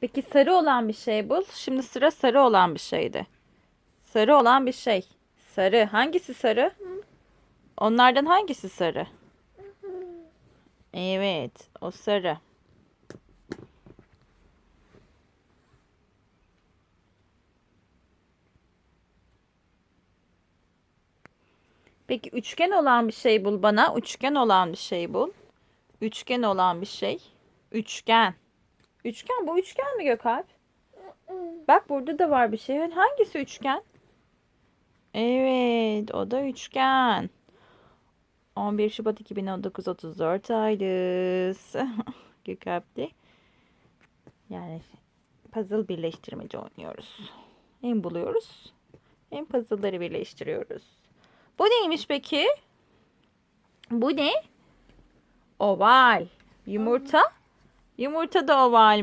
Peki sarı olan bir şey bul. Şimdi sıra sarı olan bir şeydi. Sarı olan bir şey. Sarı. Hangisi sarı? Onlardan hangisi sarı? Evet, o sarı. Peki üçgen olan bir şey bul bana. Üçgen olan bir şey bul. Üçgen olan bir şey. Üçgen. Üçgen bu üçgen mi Gökalp? Bak burada da var bir şey. Hangisi üçgen? Evet, o da üçgen. 11 Şubat 2019 34 aydız. Gökalp'te. Yani puzzle birleştirmeci oynuyoruz. Hem buluyoruz hem puzzle'ları birleştiriyoruz. Bu neymiş peki? Bu ne? Oval. Yumurta. Yumurta da oval